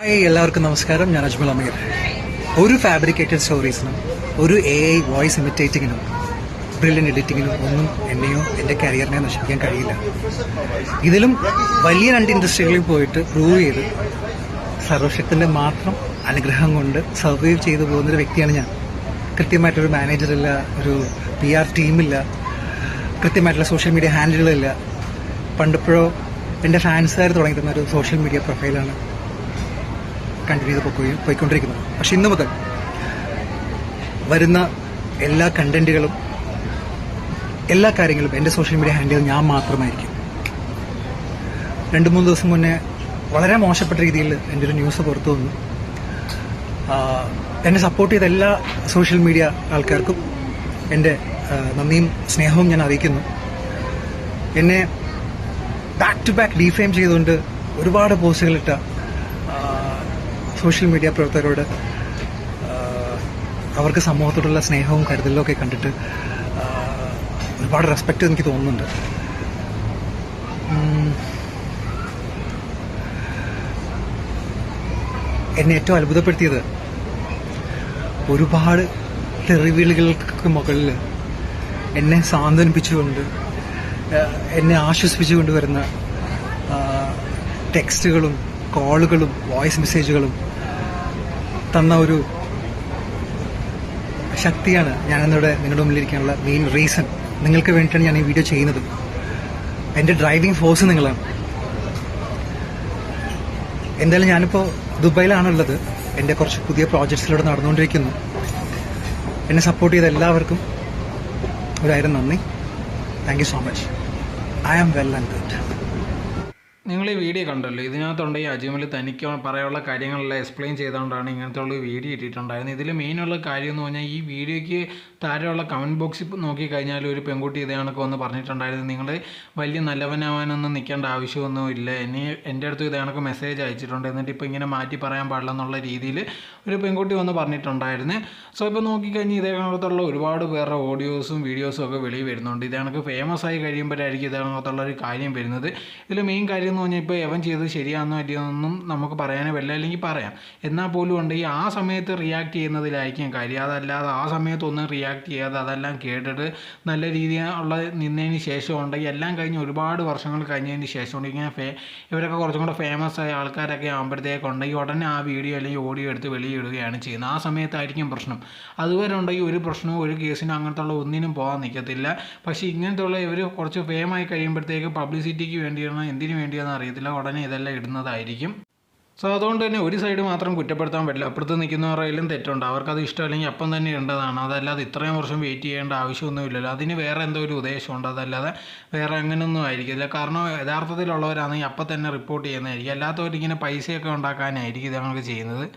Hi എല്ലാവർക്കും നമസ്കാരം. ഞാൻ അജ്മൽ അമീർ. ഒരു ഫാബ്രിക്കേറ്റഡ് സ്റ്റോറീസിനും ഒരു എ ഐ വോയിസ് ഇമിറ്റേറ്റിങ്ങിനും ബ്രില്യൻ എഡിറ്റിങ്ങിനും ഒന്നും എന്നെയോ എന്റെ കരിയറിനെ നശിപ്പിക്കാൻ കഴിയില്ല. ഇതിലും വലിയ രണ്ട് ഇൻഡസ്ട്രികളിൽ പോയിട്ട് പ്രൂവ് ചെയ്ത് സർവശക്തിന്റെ മാത്രം അനുഗ്രഹം കൊണ്ട് സർവൈവ് ചെയ്തു പോകുന്നൊരു വ്യക്തിയാണ് ഞാൻ. കൃത്യമായിട്ടൊരു മാനേജറില്ല ഒരു പി ആർ ടീമില്ല കൃത്യമായിട്ടുള്ള സോഷ്യൽ മീഡിയ ഹാൻഡിലുകളില്ല പണ്ടിപ്പോഴോ എന്റെ ഫാൻസുകാർ തുടങ്ങിയിരുന്ന ഒരു സോഷ്യൽ മീഡിയ പ്രൊഫൈലാണ് കണ്ടിന്യൂ ചെയ്ത് പോയി പോയിക്കൊണ്ടിരിക്കുന്നത്. പക്ഷെ ഇന്ന് മുതൽ വരുന്ന എല്ലാ കണ്ടന്റുകളും എല്ലാ കാര്യങ്ങളും എന്റെ സോഷ്യൽ മീഡിയ ഹാൻഡിൽ ഞാൻ മാത്രമായിരിക്കും. രണ്ട് മൂന്ന് ദിവസം മുന്നേ വളരെ മോശപ്പെട്ട രീതിയിൽ എന്റെ ഒരു ന്യൂസ് പുറത്തു വന്നു. എന്നെ സപ്പോർട്ട് ചെയ്ത എല്ലാ സോഷ്യൽ മീഡിയ ആൾക്കാർക്കും എന്റെ നന്ദിയും സ്നേഹവും ഞാൻ അറിയിക്കുന്നു. എന്നെ ബാക്ക് ടു ബാക്ക് ഡീഫെയിം ചെയ്തുകൊണ്ട് ഒരുപാട് പോസ്റ്റുകളിട്ട സോഷ്യൽ മീഡിയ പ്രവർത്തകരോട് അവർക്ക് സമൂഹത്തോടുള്ള സ്നേഹവും കരുതലും ഒക്കെ കണ്ടിട്ട് ഒരുപാട് റെസ്പെക്റ്റ് എനിക്ക് തോന്നുന്നുണ്ട്. എന്നെ ഏറ്റവും അത്ഭുതപ്പെടുത്തിയത് ഒരുപാട് തെറിവിളികൾക്ക് മുകളിൽ എന്നെ സാന്ത്വനിപ്പിച്ചുകൊണ്ട് എന്നെ ആശ്വസിപ്പിച്ചുകൊണ്ട് വരുന്ന ടെക്സ്റ്റുകളും കോളുകളും വോയിസ് മെസ്സേജുകളും തന്ന ഒരു ശക്തിയാണ് ഞാൻ ഞാനിന്നിവിടെ നിങ്ങളുടെ മുന്നിലിരിക്കാനുള്ള മെയിൻ റീസൺ നിങ്ങൾക്ക് വേണ്ടിയിട്ടാണ് ഞാൻ ഈ വീഡിയോ ചെയ്യുന്നത്. എന്റെ ഡ്രൈവിംഗ് ഫോഴ്സ് നിങ്ങളാണ്. എന്തായാലും ഞാനിപ്പോൾ ദുബായിലാണുള്ളത്. എന്റെ കുറച്ച് പുതിയ പ്രോജക്ട്സിലൂടെ നടന്നുകൊണ്ടിരിക്കുന്നു. എന്നെ സപ്പോർട്ട് ചെയ്ത എല്ലാവർക്കും ഒരായിരം നന്ദി. Thank you so much I am well and good നിങ്ങൾ ഈ വീഡിയോ കണ്ടല്ലോ ഇതിനകത്തുണ്ട് ഈ അജിമൽ തനിക്ക് പറയാനുള്ള കാര്യങ്ങളെല്ലാം എക്സ്പ്ലെയിൻ ചെയ്തുകൊണ്ടാണ് ഇങ്ങനത്തെ ഉള്ള വീഡിയോ ഇട്ടിട്ടുണ്ടായിരുന്നത് ഇതിൽ മെയിനുള്ള കാര്യം എന്ന് പറഞ്ഞാൽ ഈ വീഡിയോയ്ക്ക് താഴെയുള്ള കമന്റ് ബോക്സിൽ നോക്കി കഴിഞ്ഞാൽ ഒരു പെൺകുട്ടി ഇതേ കണക്ക് വന്ന് പറഞ്ഞിട്ടുണ്ടായിരുന്നു. നിങ്ങൾ വലിയ നല്ലവനാവാനൊന്നും നിൽക്കേണ്ട ആവശ്യമൊന്നും ഇല്ല. എന്നെ എന്റെ അടുത്ത് ഇതേ മെസ്സേജ് അയച്ചിട്ടുണ്ട്. എന്നിട്ട് ഇപ്പോൾ ഇങ്ങനെ മാറ്റി പറയാൻ പാടില്ല എന്നുള്ള രീതിയിൽ ഒരു പെൺകുട്ടി വന്ന് പറഞ്ഞിട്ടുണ്ടായിരുന്നു. സോ ഇപ്പോൾ നോക്കിക്കഴിഞ്ഞാൽ ഇതേ കണക്കത്തുള്ള ഒരുപാട് പേരുടെ ഓഡിയോസും വീഡിയോസും ഒക്കെ വെളിയിൽ വരുന്നുണ്ട്. ഇതേ ഫേമസ് ആയി കഴിയുമ്പോഴായിരിക്കും ഇതേ കണക്കത്തുള്ള ഒരു കാര്യം വരുന്നത്. ഇതിൽ മെയിൻ കാര്യം എന്ന് പറഞ്ഞാൽ ഇപ്പോൾ എവൻ ചെയ്തത് ശരിയാണെന്നോ അല്ലയോന്നൊന്നും നമുക്ക് പറയാനേ പറ്റില്ല. അല്ലെങ്കിൽ പറയാം. എന്നാൽ പോലും ഉണ്ടെങ്കിൽ ആ സമയത്ത് റിയാക്ട് ചെയ്യുന്നതിലായിരിക്കും കാര്യം. അതല്ലാതെ ആ സമയത്തൊന്നും റിയാക്ട് ചെയ്യാതെ അതെല്ലാം കേട്ടിട്ട് നല്ല രീതിയിലുള്ള നിന്നതിന് ശേഷം ഉണ്ടെങ്കിൽ എല്ലാം കഴിഞ്ഞ് ഒരുപാട് വർഷങ്ങൾ കഴിഞ്ഞതിന് ശേഷം ഉണ്ടെങ്കിൽ ഇങ്ങനെ ഫേ ഇവരൊക്കെ കുറച്ചും കൂടെ ഫേമസ് ആയ ആൾക്കാരൊക്കെ ആകുമ്പോഴത്തേക്ക് ഉണ്ടെങ്കിൽ ഉടനെ ആ വീഡിയോ അല്ലെങ്കിൽ ഓഡിയോ എടുത്ത് വെളിയിടുകയാണ് ചെയ്യുന്നത്. ആ സമയത്തായിരിക്കും പ്രശ്നം. അതുവരെ ഉണ്ടെങ്കിൽ ഒരു പ്രശ്നവും ഒരു കേസിനും അങ്ങനത്തെ ഉള്ള ഒന്നിനും പോകാൻ നിൽക്കത്തില്ല. പക്ഷേ ഇങ്ങനത്തെ ഉള്ള ഇവർ കുറച്ച് ഫേമായി കഴിയുമ്പോഴത്തേക്ക് പബ്ലിസിറ്റിക്ക് വേണ്ടിയാണ് എന്തിനു വേണ്ടിയാണെന്ന് അറിയത്തില്ല. ഉടനെ ഇതെല്ലാം ഇടുന്നതായിരിക്കും. സോ അതുകൊണ്ട് തന്നെ ഒരു സൈഡ് മാത്രം കുറ്റപ്പെടുത്താൻ പറ്റില്ല. അപ്പുറത്ത് നിൽക്കുന്നവരായാലും തെറ്റുണ്ട്. അവർക്കത് ഇഷ്ടമല്ലെങ്കിൽ അപ്പം തന്നെ ഇടേണ്ടതാണ്. അതല്ലാതെ ഇത്രയും വർഷം വെയിറ്റ് ചെയ്യേണ്ട ആവശ്യമൊന്നുമില്ലല്ലോ അതിന് വേറെ എന്തോ ഒരു ഉദ്ദേശമുണ്ട്. അതല്ലാതെ വേറെ അങ്ങനെയൊന്നും ആയിരിക്കില്ല. കാരണം യഥാർത്ഥത്തിലുള്ളവരാണെങ്കിൽ അപ്പം തന്നെ റിപ്പോർട്ട് ചെയ്യുന്നതായിരിക്കും. അല്ലാത്തവരിങ്ങനെ പൈസയൊക്കെ ഉണ്ടാക്കാനായിരിക്കും ഇത് ഞങ്ങൾക്ക് ചെയ്യുന്നത്.